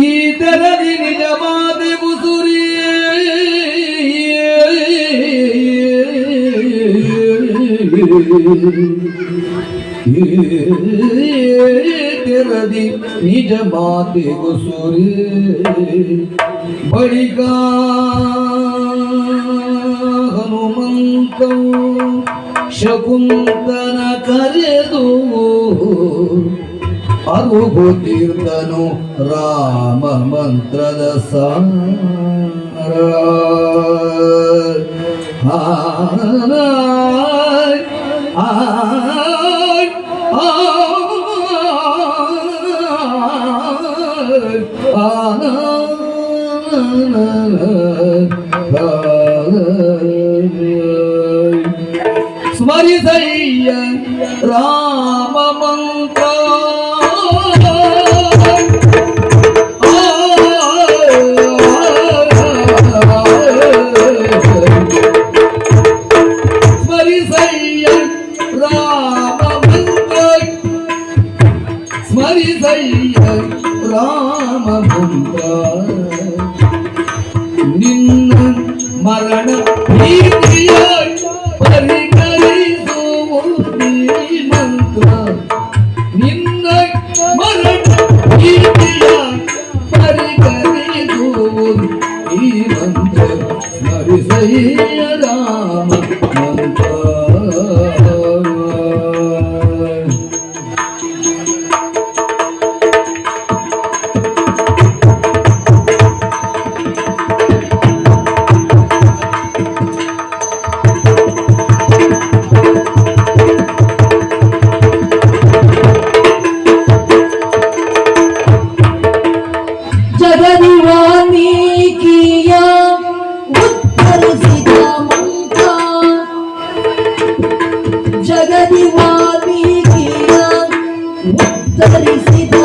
ಈ ತೆರದಿ ನಿಜ ಮಾತೆ ಬುಸುರಿ ತೆರದಿ ನಿಜ ಮಾತೆ ಗುಸುರಿ ಬಳಿಕ ಹನುಮಂತವು ಶಕುಂತನ ಕರೆದು ಅರುಗುತ್ತಿರ್ದನು ರಾಮ ಮಂತ್ರದ ಸಾರ ಆಯ್, ಆಯ್, ಆಯ್, ಆಯ್. ಸ್ಮರಿಸಯ್ಯ ರಾಮ ಮಂತ್ರ ಸ್ಮರಿಸಯ್ಯ ರಾಮ ಮಂತ್ರ ನಿನ್ನ ಮರಣ ಭೀತಿಯ ಪರಿಕರಿಸುವುದು ಈ ಮಂತ್ರ. ನಿನ್ನ ಮರಣ ಭೀತಿಯ ಪರಿಕರಿಸುವುದು ಈ ಮಂತ್ರ. ಸ್ಮರಿಸಯ್ಯ ರಾಮ ಜಗದಿವಾಲ್ಮೀಕಿಯ ಉತ್ತರಿಸಿದ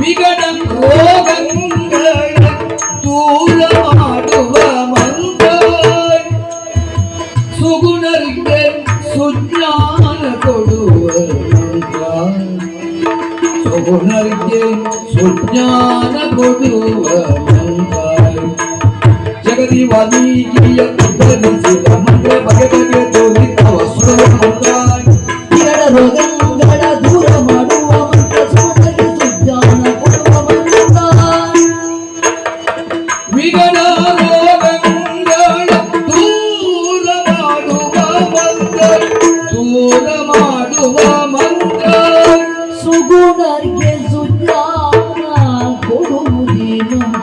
ವಿಗಡ ರೋಗಗಳ ದೂರ ಮಾಡುವ ಮಂತ್ರ ಸುಗುಣರಿಗೆ ಸುಜ್ಞಾನ ಕೊಡುವ ಮಂತ್ರ ಸುಗುಣರಿಗೆ ಸುಜ್ಞಾನ ಕೊಡುವ ಮಂತ್ರ ಜಗದಿ ವಾಲ್ಮೀಕಿಯ ಉದ್ಧರಿಸಿದ ಮಂತ್ರ ಬಗೆ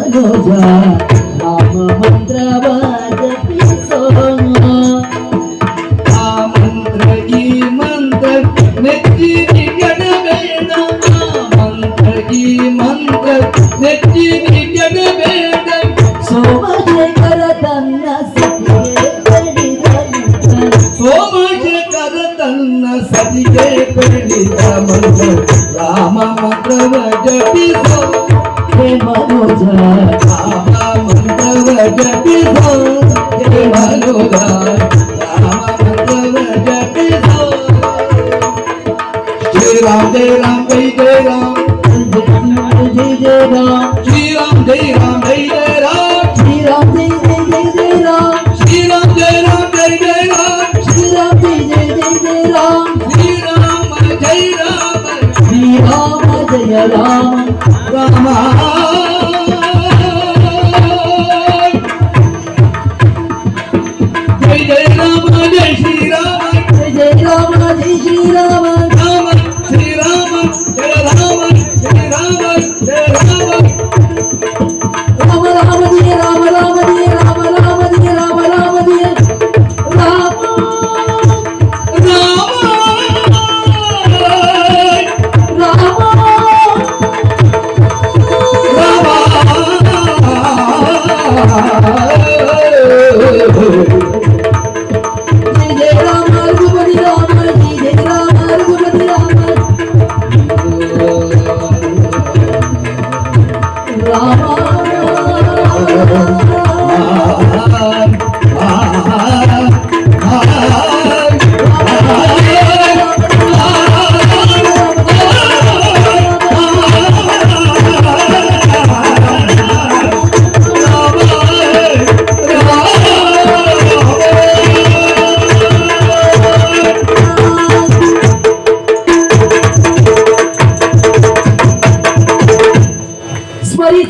ಸ್ಮರಿಸೋ ಸ್ಮರಿಸಯ್ಯ ಸ್ಮರಿಸಯ್ಯ ಸ್ಮರಿಸಯ್ಯ ರಾಮ ಮಂತ್ರ Rama ಮಂತ್ರವ Jai Jai Ram, Jai Shri Ram, Jai Jai Ram, Jai Shri Ram.